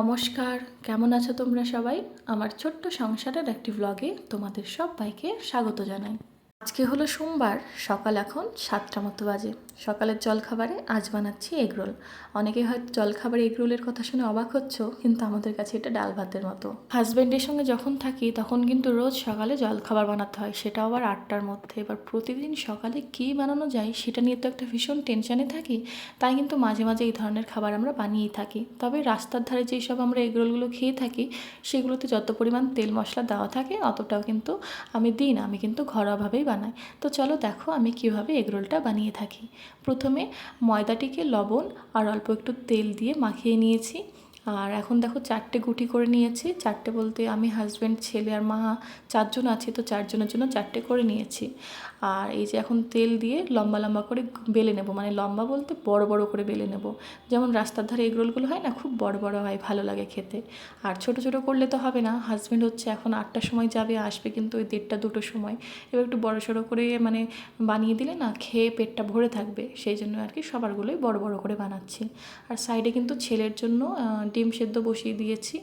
নমস্কার, কেমন আছো তোমরা সবাই? আমার ছোট্ট সংসারের একটি ব্লগে তোমাদের সবাইকে স্বাগত জানাই। আজকে হলো সোমবার, সকাল এখন সাতটা মতো বাজে। সকালের জলখাবারে আজ বানাচ্ছি এগরোল অনেকে হয়তো জলখাবারে এগরোলের কথা শুনে অবাক হচ্ছ, কিন্তু আমাদের কাছে এটা ডাল ভাতের মতো। হাজব্যান্ডের সঙ্গে যখন থাকি, তখন কিন্তু রোজ সকালে জলখাবার বানাতে হয়। সেটা আবার আটটার মধ্যে। এবার প্রতিদিন সকালে কী বানানো যায়, সেটা নিয়ে তো একটা ভীষণ টেনশনে থাকি। তাই কিন্তু মাঝে মাঝে এই ধরনের খাবার আমরা বানিয়েই থাকি। তবে রাস্তার ধারে যেই সব আমরা এগরোলগুলো খেয়ে থাকি, সেগুলোতে যত পরিমাণ তেল মশলা দেওয়া থাকে, অতটাও কিন্তু আমি দিই না। আমি কিন্তু ঘরোয়াভাবেই বানাই। তো চলো দেখো আমি কীভাবে এগরোলটা বানিয়ে থাকি। প্রথমে ময়দাটিকে লবণ আর অল্প একটু তেল দিয়ে মাখিয়ে নিয়েছি। আর এখন দেখো চারটে গুটি করে নিয়েছি। চারটে বলতে আমি হাজব্যান্ড ছেলে আর মা চারজন আছি, তো চারজনের জন্য চারটে করে নিয়েছি। আর এই যে এখন তেল দিয়ে লম্বা লম্বা করে বেলে নেব। মানে লম্বা বলতে বড় বড় করে বেলে নেব। যেমন রাস্তার ধারে এগরোলগুলো হয় না, খুব বড় বড় হয়, ভালো লাগে খেতে। আর ছোট ছোট করলে তো হবে না। হাজব্যান্ড হচ্ছে এখন আটটার সময় যাবে, আসবে কিন্তু ওই দেড়টা দুটোর সময়। এবার একটু বড় সড়ো করে মানে বানিয়ে দিলে না খেয়ে পেটটা ভরে থাকবে। সেই জন্য আর কি সবারগুলোই বড় বড় করে বানাচ্ছি। আর সাইডে কিন্তু ছেলের জন্য ডিম সেদ্ধ বসিয়ে দিয়েছি।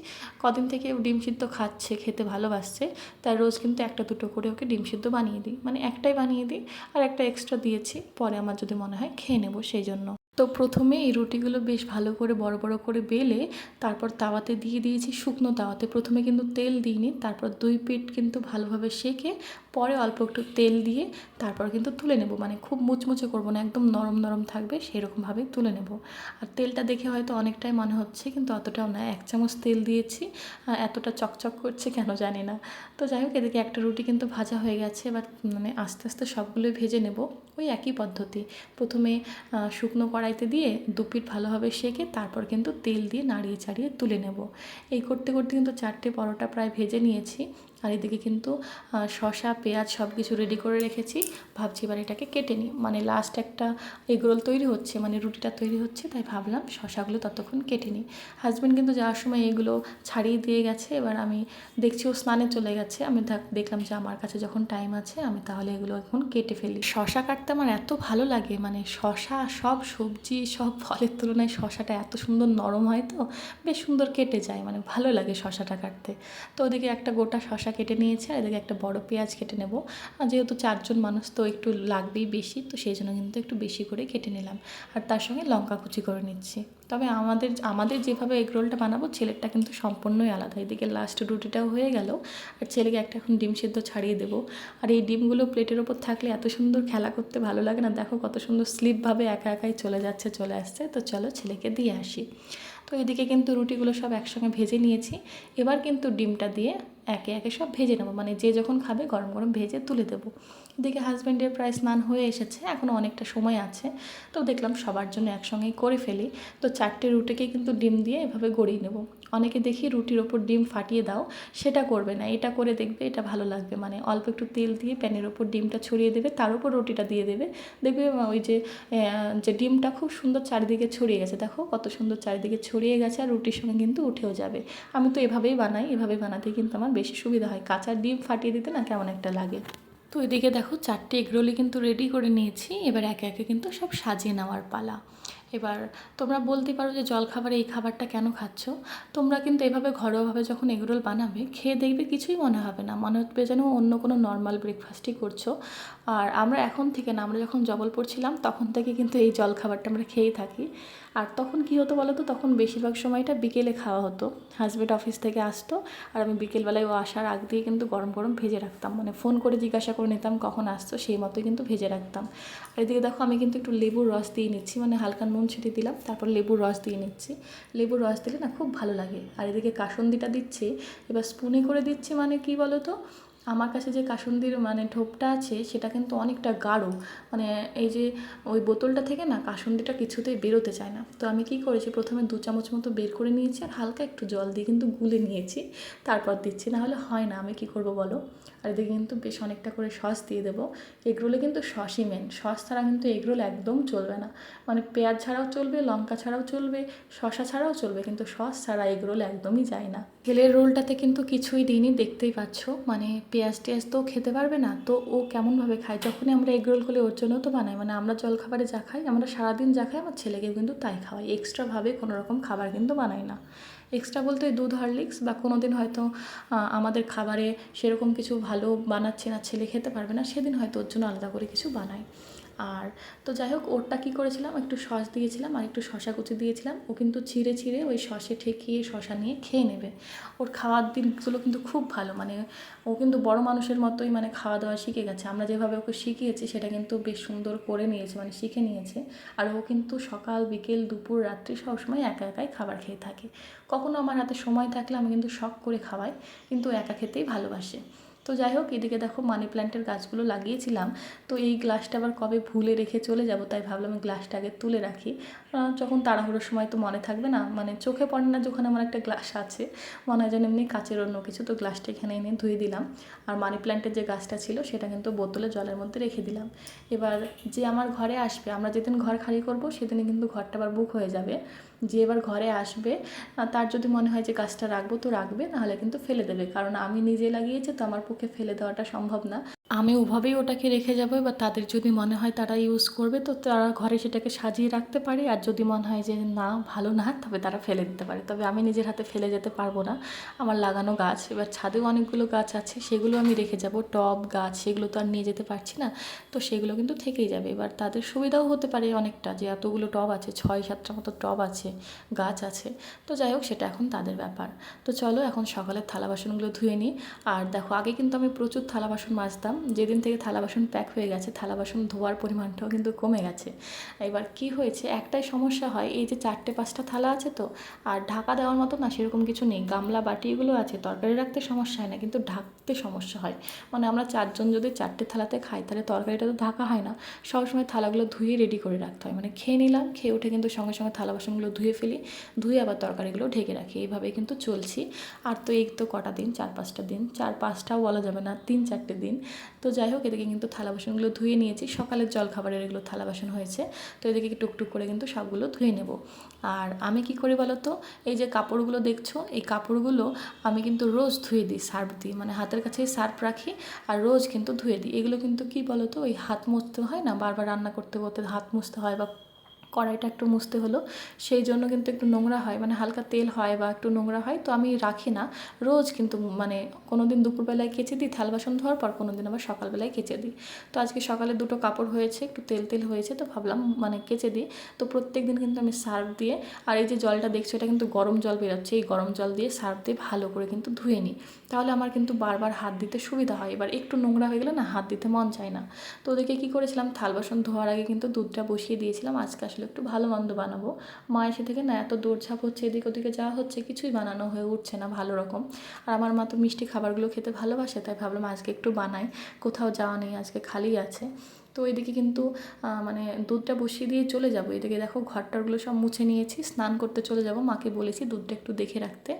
কদিন থেকে ডিম সিদ্ধ খাচ্ছে, খেতে ভালোবাসছে। তাই রোজ কিন্তু একটা দুটো করে ওকে ডিম সিদ্ধ বানিয়ে দিই। মানে একটাই বানিয়ে দিই আর একটা এক্সট্রা দিয়েছি। পরে আমার যদি মনে হয় খেয়ে নেব সেই জন্য তো প্রথমে এই রুটিগুলো বেশ ভালো করে, বড় বড় করে বেলে তারপর তাওয়াতে দিয়ে দিয়েছি শুকনো তাওয়াতে। প্রথমে কিন্তু তেল দিইনি, তারপর দুই পিঠ কিন্তু ভালোভাবে সেকে পরে অল্প একটু তেল দিয়ে তারপর কিন্তু তুলে নেব। মানে খুব মুচমুচে করব না, একদম নরম নরম থাকবে সেরকমভাবেই তুলে নেব। আর তেলটা দেখে হয়তো অনেকটাই মনে হচ্ছে, কিন্তু অতটাও না। এক চামচ তেল দিয়েছি এতটা চকচক করছে কেন জানি না। তো যাই হোক, এদিকে একটা রুটি কিন্তু ভাজা হয়ে গেছে, এবার মানে আস্তে আস্তে সবগুলোই ভেজে নেব। ওই একই পদ্ধতি। প্রথমে শুকনো কড়াইতে দিয়ে দু পিঠ ভালোভাবে সেকে তারপর কিন্তু তেল দিয়ে নাড়িয়ে চাড়িয়ে তুলে নেব। এই করতে করতে কিন্তু চারটে পরোটা প্রায় ভেজে নিয়েছি। আর এদিকে কিন্তু শসা, পেঁয়াজ সব কিছু রেডি করে রেখেছি। ভাবছি এবার এটাকে কেটে নিই। মানে লাস্ট একটা এগরোল তৈরি হচ্ছে মানে রুটিটা তৈরি হচ্ছে, তাই ভাবলাম শসাগুলো ততক্ষণ কেটে নিই। হাজব্যান্ড কিন্তু যাওয়ার সময় এগুলো ছাড়িয়ে দিয়ে গেছে, এবার আমি দেখছি ও স্নানে চলে গেছে। আমি দেখ- দেখলাম যে আমার কাছে যখন টাইম আছে, আমি তাহলে এগুলো এখন কেটে ফেলি। শশা কাটতে আমার এত ভালো লাগে মানে শশা সব সবজি, সব ফলের তুলনায় শশাটা এত সুন্দর নরম হয় তো, বেশ সুন্দর কেটে যায় মানে ভালো লাগে শশাটা কাটতে। তো ওদিকে একটা গোটা শশা কেটে নিয়েছে আর এদিকে একটা বড় পেঁয়াজ কেটে নেব। আর যেহেতু চারজন মানুষ, তো একটু লাগবেই বেশি, তো সেই জন্য কিন্তু একটু বেশি করে কেটে নিলাম। আর তার সঙ্গে লঙ্কা কুচি করে নিচ্ছি। তবে আমাদের আমাদের যেভাবে এগ রোলটা বানাবো, ছেলেরটা কিন্তু সম্পূর্ণই আলাদা। এদিকে লাস্ট রুটিটাও হয়ে গেল। আর ছেলেকে একটা এখন ডিম সেদ্ধ ছাড়িয়ে দেবো। আর এই ডিমগুলো প্লেটের ওপর থাকলে এত সুন্দর খেলা করতে ভালো লাগে না। দেখো কত সুন্দর স্লিপভাবে একা একাই চলে যাচ্ছে, চলে আসছে। তো চলো ছেলেকে দিয়ে আসি। তো এদিকে কিন্তু রুটিগুলো সব একসঙ্গে ভেজে নিয়েছি। এবার কিন্তু ডিমটা দিয়ে একে একে সব ভেজে নেব। মানে যে যখন খাবে গরম গরম ভেজে তুলে দেবো। দেখে হাজব্যান্ডের প্রায় স্নান হয়ে এসেছে এখনও অনেকটা সময় আছে। তো দেখলাম সবার জন্য একসঙ্গেই করে ফেলি। তো চারটে রুটিকে কিন্তু ডিম দিয়ে এভাবে গড়িয়ে নেব। অনেকে দেখি রুটির ওপর ডিম ফাটিয়ে দাও, সেটা করবে না, এটা করে দেখবে, এটা ভালো লাগবে। মানে অল্প একটু তেল দিয়ে প্যানের ওপর ডিমটা ছড়িয়ে দেবে, তার উপর রুটিটা দিয়ে দেবে। দেখবে ওই যে যে ডিমটা খুব সুন্দর চারিদিকে ছড়িয়ে গেছে, দেখো কত সুন্দর চারিদিকে ছড়িয়ে গেছে আর রুটির সঙ্গে কিন্তু উঠেও যাবে। আমি তো এভাবেই বানাই, এভাবে বানাতে কিন্তু আমার বেশি সুবিধা হয়। কাঁচা ডিম ফাটিয়ে দিতে না কেমন একটা লাগে। তো এদিকে দেখো চারটে এগরোলি কিন্তু রেডি করে নিয়েছি, এবার একে একে কিন্তু সব সাজিয়ে নেওয়ার পালা। এবার তোমরা বলতে পারো যে জলখাবারে এই খাবারটা কেন খাচ্ছ। তোমরা কিন্তু এভাবে ঘরোয়াভাবে যখন এগরোল বানাবে, খেয়ে দেখবে কিছুই মনে হবে না। মনে হচ্ছে যেন অন্য কোনো নর্মাল ব্রেকফাস্টই করছ। আর আমরা এখন থেকে না, আমরা যখন জবলপুর ছিলাম, তখন থেকে কিন্তু এই জলখাবারটা আমরা খেয়েই থাকি। আর তখন কী হতো বলো তো তখন বেশিরভাগ সময়টা বিকেলে খাওয়া হতো। হাজব্যান্ড অফিস থেকে আসতো আর আমি বিকেলবেলায় ও আসার আগ দিয়ে কিন্তু গরম গরম ভেজে রাখতাম। মানে ফোন করে জিজ্ঞাসা করে নিতাম কখন আসতো সেই মতোই কিন্তু ভেজে রাখতাম। আর এদিকে দেখো আমি কিন্তু একটু লেবুর রস দিয়ে নিচ্ছি। মানে হালকা নুন ছিটিয়ে দিলাম, তারপর লেবুর রস দিয়ে নিচ্ছি। লেবুর রস দিলে না খুব ভালো লাগে। আর এদিকে কাসন্দিটা দিচ্ছি, এবার স্পুনে করে দিচ্ছি মানে কি বলো তো আমার কাছে যে কাসুন্দির মানে ঢোপটা আছে, সেটা কিন্তু অনেকটা গাঢ়। মানে এই যে ওই বোতলটা থেকে না, কাসুন্দিটা কিছুতেই বেরোতে চায় না। তো আমি কি করেছি, প্রথমে দু চামচ মতো বের করে নিয়েছি আর হালকা একটু জল দিয়ে কিন্তু গুলে নিয়েছি। তারপর দিচ্ছি, না হলে হয় না। আমি কি করব বলো? আর এদিকে কিন্তু বেশ অনেকটা করে সস দিয়ে দেবো। এগরোলে কিন্তু সসই মেন সস ছাড়া কিন্তু এগরোল একদম চলবে না। মানে পেঁয়াজ ছাড়াও চলবে, লঙ্কা ছাড়াও চলবে, শসা ছাড়াও চলবে, কিন্তু সস ছাড়া এগরোল একদমই যায় না। ছেলের রোলটাতে কিন্তু কিছুই দিইনি, দেখতেই পাচ্ছ। মানে পেঁয়াজ টেয়াজ তো খেতে পারবে না, তো ও কেমনভাবে খায়? যখনই আমরা এগ রোল করলে ওর জন্য তো বানাই মানে আমরা জল খাবারে যা খাই, আমরা সারাদিন যা খাই, আমার ছেলেকেও কিন্তু তাই খাওয়াই এক্সট্রাভাবে কোনো রকম খাবার কিন্তু বানাই না। এক্সট্রা বলতে দুধ হরলিক্স বা কোনো দিন হয়তো আমাদের খাবারে সেরকম কিছু ভালো বানাচ্ছে না, ছেলে খেতে পারবে না, সেদিন হয়তো ওর জন্য আলাদা করে কিছু বানাই আর তো যাই হোক, ওরটা কী করেছিলাম? একটু সস দিয়েছিলাম আর একটু শশা কুচি দিয়েছিলাম। ও কিন্তু ছিঁড়ে ছিঁড়ে ওই সসে ঠেকিয়ে শশা নিয়ে খেয়ে নেবে। ওর খাওয়ার দিনগুলো কিন্তু খুব ভালো। মানে ও কিন্তু বড় মানুষের মতোই মানে খাওয়া দাওয়া শিখে গেছে। আমরা যেভাবে ওকে শিখিয়েছি, সেটা কিন্তু বেশ সুন্দর করে নিয়েছে মানে শিখে নিয়েছে। আর ও কিন্তু সকাল, বিকেল, দুপুর, রাত্রি সবসময় একা একাই খাবার খেয়ে থাকে। কখনো আমার হাতে সময় থাকলে আমি কিন্তু শখ করে খাওয়াই, কিন্তু একা খেতেই ভালোবাসে। তো যাই হোক, এদিকে দেখো মানি প্ল্যান্টের গাছগুলো লাগিয়েছিলাম। তো এই গ্লাসটা আবার কবে ভুলে রেখে চলে যাব, তাই ভাবলাম গ্লাসটা আগে তুলে রাখি। যখন তাড়াহুড়োর সময় তো মনে থাকবে না মানে চোখে পড়ে না যখন আমার একটা গ্লাস আছে, মনে হয় যেন এমনি কাচের অন্য কিছু, তো গ্লাসটা এখানে এনে ধুয়ে দিলাম। আর মানি প্ল্যান্টের যে গাছটা ছিল, সেটা কিন্তু বোতলে জলের মধ্যে রেখে দিলাম। এবার যে আমার ঘরে আসবে, আমরা যেদিন ঘর খালি করব, সেদিনই কিন্তু ঘরটা আবার বুক হয়ে যাবে। যে এবার ঘরে আসবে তার যদি মনে হয় যে গাছটা রাখব তো রাখবে, নাহলে কিন্তু ফেলে দেবে। কারণ আমি নিজে লাগিয়েছি, তো আমার পক্ষে ফেলে দেওয়াটা সম্ভব না। আমি ওভাবেই ওটাকে রেখে যাব, এবার তাদের যদি মনে হয় তারা ইউজ করবে, তো তারা ঘরে সেটাকে সাজিয়ে রাখতে পারে। আর যদি মনে হয় যে না, ভালো না, তবে তারা ফেলে দিতে পারে। তবে আমি নিজের হাতে ফেলে যেতে পারব না। আমার লাগানো গাছ, এবার ছাদেও অনেকগুলো গাছ আছে, সেগুলো আমি রেখে যাব। টব, গাছ, সেগুলো তো আর নিয়ে যেতে পারছি না, তো সেগুলো কিন্তু থেকেই যাবে। এবার তাদের সুবিধাও হতে পারে অনেকটা, যে এতগুলো টব আছে, ছয়, সাতটা মতো টব আছে, গাছ আছে, তো যাই হোক, সেটা এখন তাদের ব্যাপার। তো চলো, এখন সকালের থালা বাসনগুলো ধুয়ে নিই। আর দেখো, আগে কিন্তু আমি প্রচুর থালা বাসন মাজতাম যেদিন থেকে থালা বাসন প্যাক হয়ে গেছে, থালা বাসন ধোয়ার পরিমাণটাও কিন্তু কমে গেছে। এবার কি হয়েছে? একটাই সমস্যা হয়, এই যে চারটে পাঁচটা থালা আছে তো, আর ঢাকা দেওয়ার মতো না সেরকম কিছু নেই। গামলা, বাটি এগুলো আছে, তরকারি রাখতে সমস্যা হয় না, কিন্তু ঢাকতে সমস্যা হয়। মানে আমরা চারজন যদি চারটে থালাতে খাই, তাহলে তরকারিটা তো ঢাকা হয় না। সবসময় থালাগুলো ধুয়ে রেডি করে রাখতে হয়। মানে খেয়ে নিলাম, খেয়ে উঠে কিন্তু সঙ্গে সঙ্গে থালা বাসনগুলো ধুয়ে ফেলি, ধুয়ে আবার তরকারিগুলো ঢেকে রাখি। এইভাবেই কিন্তু চলছি। আর তো এই তো কটা দিন, চার পাঁচটা দিন, চার পাঁচটাও বলা যাবে না, তিন চারটে দিন। তো যাই হোক, এদিকে কিন্তু থালা বাসনগুলো ধুয়ে নিয়েছি। সকালের জল খাবারের এগুলো থালা বাসন হয়েছে। তো এদিকে টুকটুক করে কিন্তু সবগুলো ধুয়ে নেব। আর আমি কি করি বলতো এই যে কাপড়গুলো দেখছ, এই কাপড়গুলো আমি কিন্তু রোজ ধুয়ে দিই, সার্ফ দিই। মানে হাতের কাছেই সার্ফ রাখি আর রোজ কিন্তু ধুয়ে দিই। এগুলো কিন্তু কি বলতো ওই হাত মুছতে হয় না? বারবার রান্না করতে করতে হাত মুছতে হয় বা কড়াইটা একটু মুছতে হলো। সেই জন্য কিন্তু একটু নোংরা হয় মানে হালকা তেল হয় বা একটু নোংরা হয়, তো আমি রাখি না। রোজ কিন্তু মানে কোনো দিন দুপুরবেলায় কেচে দিই, থাল বাসন ধোয়ার পর কোনো দিন আবার সকালবেলায় কেচে দিই। তো আজকে সকালে দুটো কাপড় হয়েছে, একটু তেল তেল হয়েছে, তো ভাবলাম মানে কেচে দিই। তো প্রত্যেক দিন কিন্তু আমি সার্ফ দিয়ে, আর এই যে জলটা দেখছ এটা কিন্তু গরম জল বেরোচ্ছে, এই গরম জল দিয়ে সার্ফ দিয়ে ভালো করে কিন্তু ধুয়ে নিই। তাহলে আমার কিন্তু বারবার হাত দিতে সুবিধা হয়। এবার একটু নোংরা হয়ে গেলে না হাত দিতে মন চায় না। তো ওদেরকে কী করেছিলাম, থাল বাসন ধোয়ার আগে কিন্তু দুধটা বসিয়ে দিয়েছিলাম, আজকে আসলে একটু ভালো মন্দ বানাবো। মা এসে থেকে না এত দৌড়ঝাঁপ হচ্ছে, এদিক ওদিকে যাওয়া হচ্ছে কিছুই বানানো হয়ে উঠছে না ভালো রকম। আর আমার মা তো মিষ্টি খাবারগুলো খেতে ভালোবাসে, তাই ভাবলাম আজকে একটু বানাই। কোথাও যাওয়া নেই, আজকে খালি আছে। তো এদিকে কিন্তু মানে দুধটা বসিয়ে দিয়ে চলে যাব। এদিকে দেখো ঘরটারগুলো সব মুছে নিয়েছি, স্নান করতে চলে যাব। মাকে বলেছি দুধটা একটু দেখে রাখতে।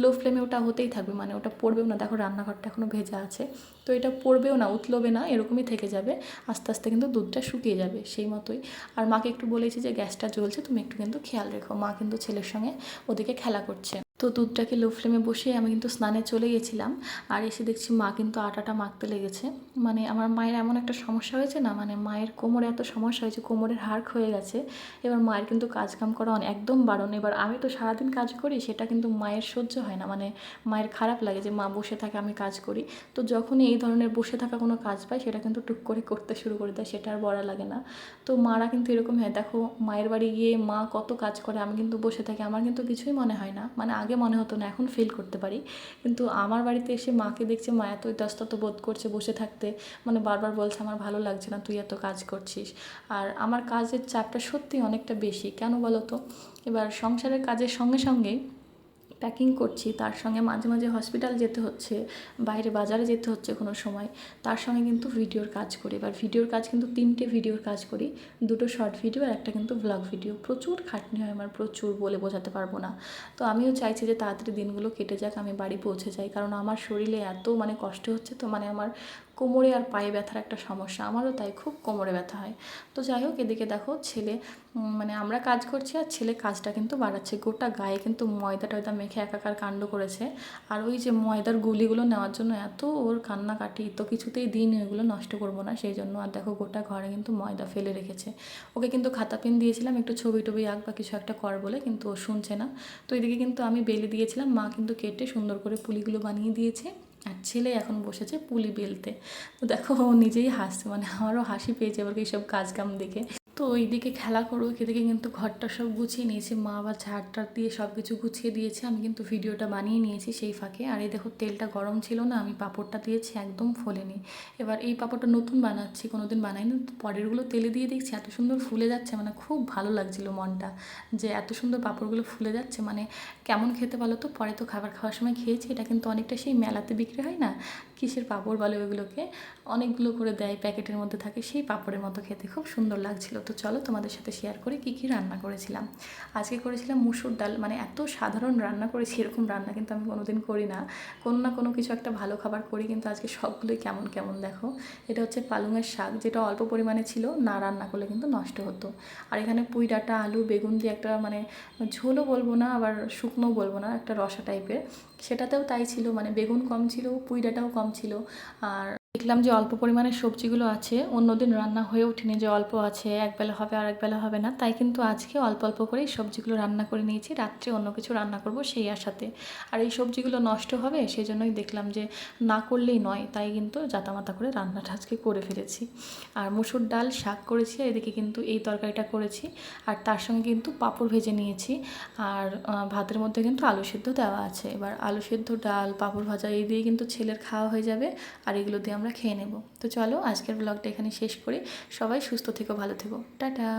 লো ফ্লেমে ওটা হতেই থাকবে মানে ওটা পড়বেও না। দেখো রান্নাঘরটা এখনও ভেজা আছে। তো এটা পড়বেও না, উতলবে না, এরকমই থেকে যাবে। আস্তে আস্তে কিন্তু দুধটা শুকিয়ে যাবে সেই মতোই। আর মাকে একটু বলেছি যে গ্যাসটা জ্বলছে, তুমি একটু কিন্তু খেয়াল রেখো। মা কিন্তু ছেলের সঙ্গে ওদিকে খেলা করছে। তো দুধটাকে লো ফ্লেমে বসিয়ে আমি কিন্তু স্নানে চলে গেছিলাম। আর এসে দেখছি মা কিন্তু আটাটা মাখতে লেগেছে। মানে আমার মায়ের এমন একটা সমস্যা হয়েছে না মানে মায়ের কোমরে এত সমস্যা হয়েছে, কোমরের হাড় হয়ে গেছে। এবার মায়ের কিন্তু কাজ কাম করা একদম বারণ। এবার আমি তো সারাদিন কাজ করি, সেটা কিন্তু মায়ের সহ্য হয় না। মানে মায়ের খারাপ লাগে যে মা বসে থাকে, আমি কাজ করি। তো যখনই এই ধরনের বসে থাকা কোনো কাজ পায়, সেটা কিন্তু টুক করে করতে শুরু করে দেয়, সেটা আর বড়া লাগে না। তো মারা কিন্তু এরকম হয়। দেখো, মায়ের বাড়ি গিয়ে মা কত কাজ করে, আমি কিন্তু বসে থাকি, আমার কিন্তু কিছুই মনে হয় না। মানে আগে মনে হতো না, এখন ফিল করতে পারি। কিন্তু আমার বাড়িতে এসে মাকে দেখছে, মা এত ইতস্তত বোধ করছে বসে থাকতে। মানে বারবার বলছে, আমার ভালো লাগছে না, তুই এত কাজ করছিস। আর আমার কাজের চাপটা সত্যি অনেকটা বেশি। কেন বলো তো? এবার সংসারের কাজের সঙ্গে সঙ্গেই প্যাকিং করছি, তার সঙ্গে মাঝে মাঝে হসপিটাল যেতে হচ্ছে, বাইরে বাজারে যেতে হচ্ছে কোনো সময়, তার সঙ্গে কিন্তু ভিডিওর কাজ করি। এবার ভিডিওর কাজ কিন্তু তিনটে ভিডিওর কাজ করি, দুটো শর্ট ভিডিও আর একটা কিন্তু ব্লগ ভিডিও প্রচুর খাটনি হয় আমার, প্রচুর বলে বোঝাতে পারব না। তো আমিও চাইছি যে তাড়াতাড়ি দিনগুলো কেটে যাক, আমি বাড়ি পৌঁছে যাই, কারণ আমার শরীরে এত মানে কষ্ট হচ্ছে তো মানে আমার কোমরে আর পায়ে ব্যথার একটা সমস্যা, আমারও তাই খুব কোমরে ব্যথা হয়। তো যাই হোক, এদিকে দেখো ছেলে মানে আমরা কাজ করছি আর ছেলে কাজটা কিন্তু বাড়াচ্ছে। গোটা গায়ে কিন্তু ময়দা টয়দা মেখে একাকার কাণ্ড করেছে। আর ওই যে ময়দার গুলিগুলো নেওয়ার জন্য এত ওর কান্নাকাটি, তো কিছুতেই দিন এগুলো নষ্ট করব না। সেই জন্য আর দেখো গোটা ঘরে কিন্তু ময়দা ফেলে রেখেছে। ওকে কিন্তু খাতা পেন দিয়েছিলাম, একটু ছবি টবি আঁক বা কিছু একটা কর বলে, কিন্তু ও শুনছে না। তো এদিকে কিন্তু আমি বেলে দিয়েছিলাম, মা কিন্তু কেটে সুন্দর করে পুলিগুলো বানিয়ে দিয়েছে। আর ছেলে এখন বসেছে পুলি বেলতে। তো দেখো, ও নিজেই হাসছে মানে আমারও হাসি পেয়েছে এবার এইসব কাজ কাম দেখে। তো ওইদিকে খেলা করুক এদিকে কিন্তু ঘরটা সব গুছিয়ে নিয়েছে। মা আবার ঝাড় টাড় দিয়ে সব কিছু গুছিয়ে দিয়েছে। আমি কিন্তু ভিডিওটা বানিয়ে নিয়েছি সেই ফাঁকে। আর এই দেখো, তেলটা গরম ছিল না, আমি পাঁপড়টা দিয়েছি, একদম ফোলেনি। এবার এই পাঁপড়টা নতুন বানাচ্ছি, কোনোদিন বানাইনি। তো পরেরগুলো তেলে দিয়ে দেখছি, এত সুন্দর ফুলে যাচ্ছে। মানে খুব ভালো লাগছিল মনটা, যে এত সুন্দর পাঁপড়গুলো ফুলে যাচ্ছে। মানে কেমন খেতে বলো তো? পরে তো খাবার খাওয়ার সময় খেয়েছি। এটা কিন্তু অনেকটা সেই মেলাতে বিক্রি হয় না? কিসের পাঁপড় বলে ওইগুলোকে? অনেকগুলো করে দেয়, প্যাকেটের মধ্যে থাকে, সেই পাঁপড়ের মতো খেতে খুব সুন্দর লাগছিল। তো চলো তোমাদের সাথে শেয়ার করি কী কী রান্না করেছিলাম। আজকে করেছিলাম মুসুর ডাল মানে এত সাধারণ রান্না করেছি, এরকম রান্না কিন্তু আমি কোনোদিন করি না। কোনো না কোনো কিছু একটা ভালো খাবার করি, কিন্তু আজকে সবগুলোই কেমন কেমন দেখো। এটা হচ্ছে পালংয়ের শাক, যেটা অল্প পরিমাণে ছিল, না রান্না করলে কিন্তু নষ্ট হতো। আর এখানে পুঁই ডাঁটা, আলু, বেগুন দিয়ে একটা মানে ঝোলও বলব না, আবার শুকনো বলব না, একটা রসা টাইপের সেটাতেও তাই ছিল মানে বেগুন কম ছিল পুঁই ডাঁটাও কম ছিল আর দেখলাম যে অল্প পরিমাণে সবজিগুলো আছে, অন্যদিন রান্না হয়ে ওঠেনি যে অল্প আছে একবেলা হবে আর একবেলা হবে না। তাই কিন্তু আজকে অল্প অল্প করেই সবজিগুলো রান্না করে নিয়েছি। রাত্রে অন্য কিছু রান্না করব সেই আশাতে। আর এই সবজিগুলো নষ্ট হবে সেই জন্যই দেখলাম যে না করলেই নয়, তাই কিন্তু জাতামাতা করে রান্নাটা আজকে করে ফেলেছি। আর মুসুর ডাল, শাক করেছি এদিকে কিন্তু এই তরকারিটা করেছি। আর তার সঙ্গে কিন্তু পাঁপড় ভেজে নিয়েছি। আর ভাতের মধ্যে কিন্তু আলু সেদ্ধ দেওয়া আছে। এবার আলু সেদ্ধ, ডাল, পাঁপড় ভাজা এই দিয়ে কিন্তু ছেলের খাওয়া হয়ে যাবে। আর এগুলো দিয়ে আমরা খেয়ে নেব। তো চলো আজকের ব্লগটা এখানে শেষ করি। সবাই সুস্থ থেকো, ভালো থেকো। টাটা।